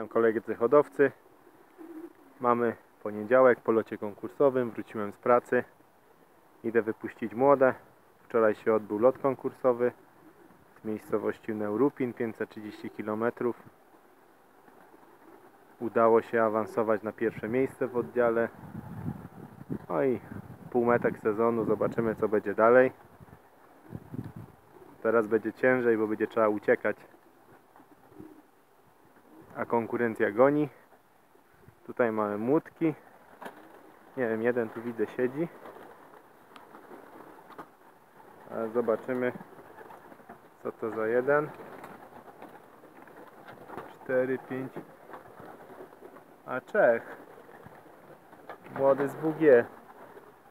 Witam koledzy hodowcy. Mamy poniedziałek po locie konkursowym. Wróciłem z pracy. Idę wypuścić młode. Wczoraj się odbył lot konkursowy z miejscowości Neurupin, 530 km. Udało się awansować na pierwsze miejsce w oddziale. No i półmetek sezonu. Zobaczymy co będzie dalej. Teraz będzie ciężej, bo będzie trzeba uciekać a konkurencja goni. Tutaj mamy młotki. Nie wiem, jeden tu widzę siedzi. Ale zobaczymy co to za jeden. 4, 5. A Czech. Młody z WG.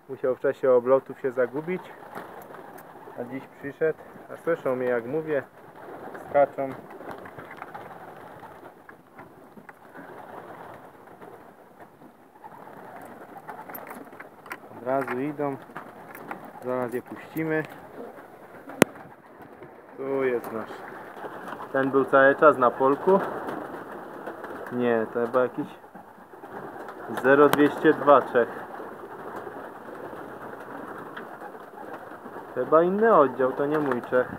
Musiał w czasie oblotów się zagubić. A dziś przyszedł. A słyszą mnie jak mówię. Skaczą. Od razu idą. Zaraz je puścimy. Tu jest nasz. Ten był cały czas na polku. Nie, to chyba jakiś 0202 Czech. Chyba inny oddział, to nie mój Czech.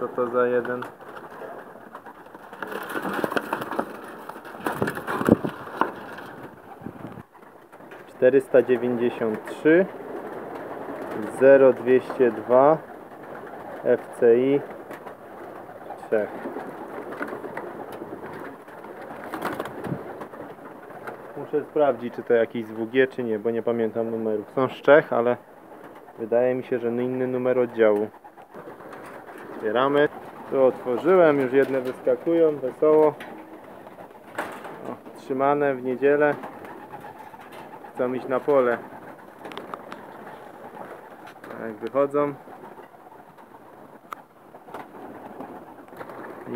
Co to za jeden? Czterysta dziewięćdziesiąt trzy zero dwieście dwa FCI Czech. Muszę sprawdzić, czy to jakiś z WG, czy nie, bo nie pamiętam numerów. Są z Czech, ale wydaje mi się, że inny numer oddziału. Otwieramy. Tu otworzyłem, już jedne wyskakują, wesoło. O, trzymane w niedzielę. Chcą iść na pole. A Jak wychodzą,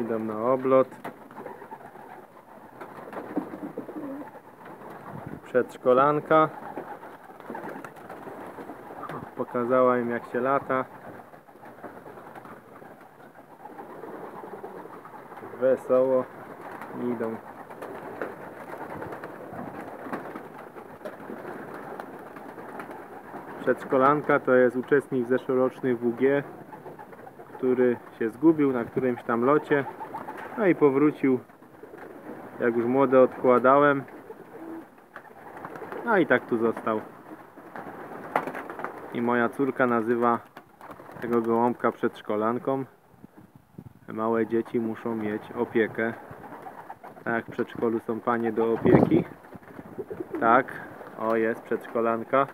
idą na oblot. Przedszkolanka. Pokazała im jak się lata. Wesoło idą. Przedszkolanka to jest uczestnik zeszłorocznych WG, który się zgubił na którymś tam locie. No i powrócił, jak już młode odkładałem. No i tak tu został. I moja córka nazywa tego gołąbka przedszkolanką. Małe dzieci muszą mieć opiekę. Tak jak w przedszkolu są panie do opieki. Tak, o jest przedszkolanka.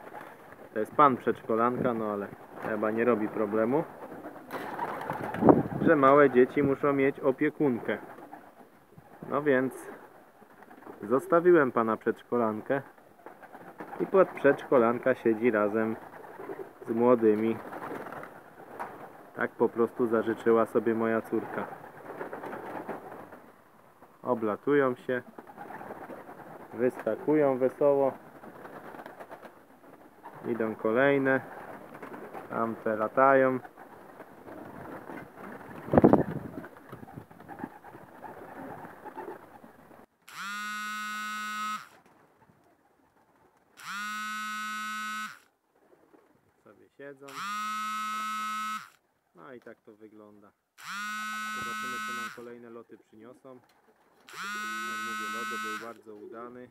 To jest pan przedszkolanka, no ale chyba nie robi problemu. Że małe dzieci muszą mieć opiekunkę. No więc zostawiłem pana przedszkolankę i pod przedszkolanka siedzi razem z młodymi. Tak po prostu zażyczyła sobie moja córka. Oblatują się, wyskakują wesoło. Idą kolejne. Tamte latają. Sobie siedzą. No i tak to wygląda. Zobaczymy co nam kolejne loty przyniosą. Jak mówię, lot był bardzo udany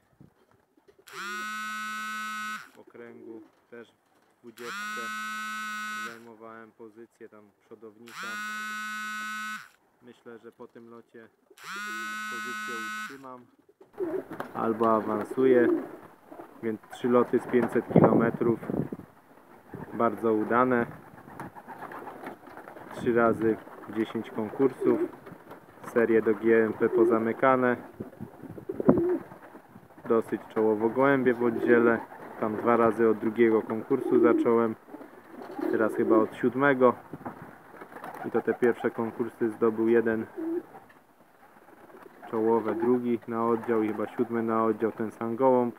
okręgu też w 20 zajmowałem pozycję tam przodownika. Myślę, że po tym locie pozycję utrzymam albo awansuję więc trzy loty z 500 km bardzo udane. Trzy razy 10 konkursów serie do GMP pozamykane. Dosyć czołowo gołębie w oddziale. Tam dwa razy od drugiego konkursu zacząłem. Teraz chyba od siódmego. I to te pierwsze konkursy zdobył jeden czołowe, drugi na oddział i chyba siódmy na oddział ten sam gołąb.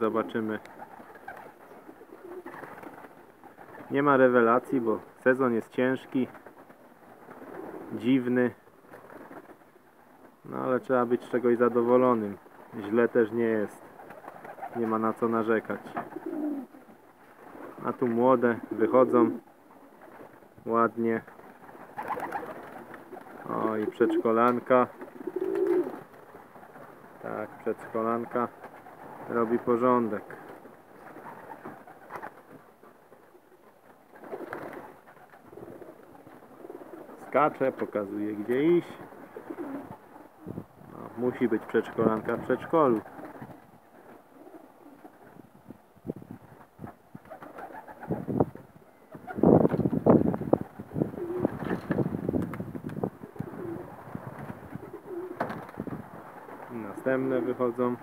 Zobaczymy Nie ma rewelacji, bo sezon jest ciężki, dziwny. No ale trzeba być z czegoś zadowolonym. Źle też nie jest. Nie ma na co narzekać. A tu młode wychodzą ładnie. O i przedszkolanka. Tak, przedszkolanka robi porządek. Skacze, pokazuje gdzie iść. Musi być przedszkolanka w przedszkolu. Następne wychodzą.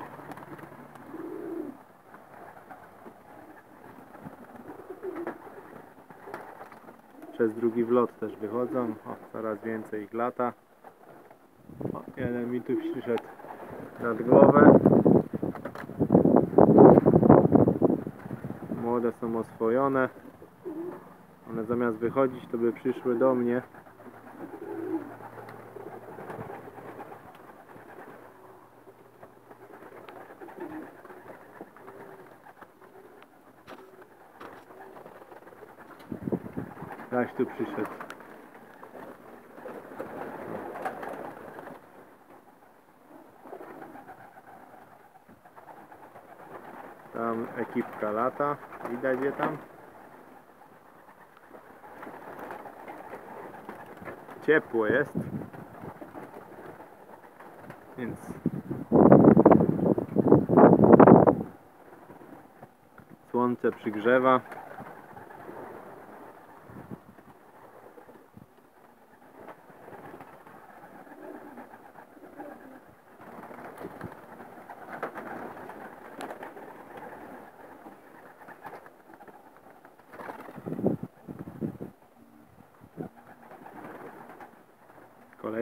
Przez drugi wlot też wychodzą. O, coraz więcej ich lata. Jeden mi tu przyszedł nad głowę. Młode są oswojone. One zamiast wychodzić, to by przyszły do mnie. Zaś tu przyszedł. Tam ekipka lata. Widać je tam? Ciepło jest. Więc słońce przygrzewa.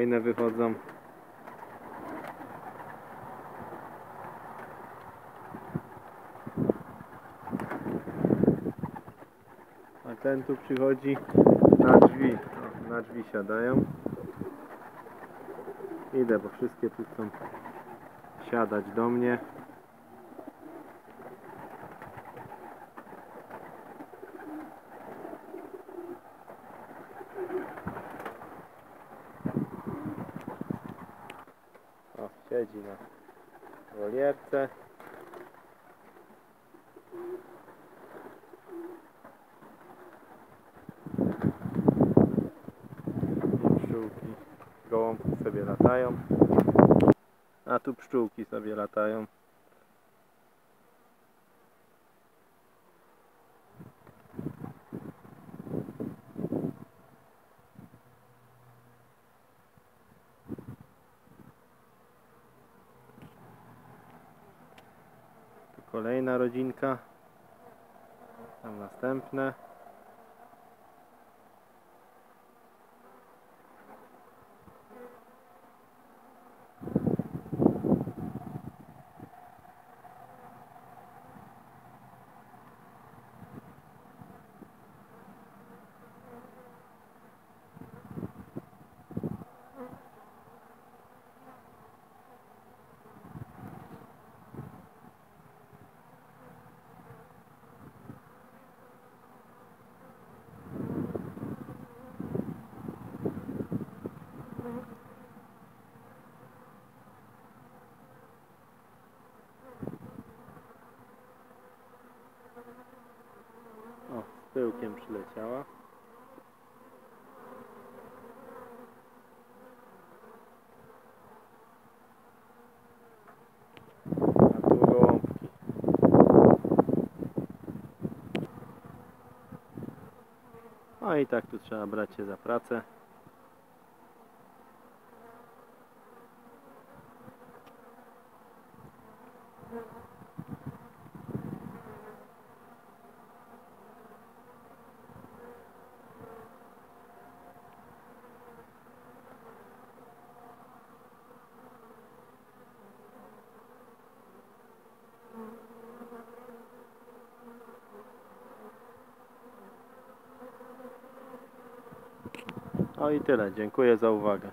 Kolejne wychodzą. A ten tu przychodzi na drzwi. O, na drzwi siadają. Idę, bo wszystkie tu chcą siadać do mnie. O, siedzi na wolierce. I pszczółki, gołąbki sobie latają. A tu pszczółki sobie latają. Kolejna rodzinka. Tam następne. O, z pyłkiem przyleciała. A tu gołąbki. No i tak tu trzeba brać się za pracę. No i tyle. Dziękuję za uwagę.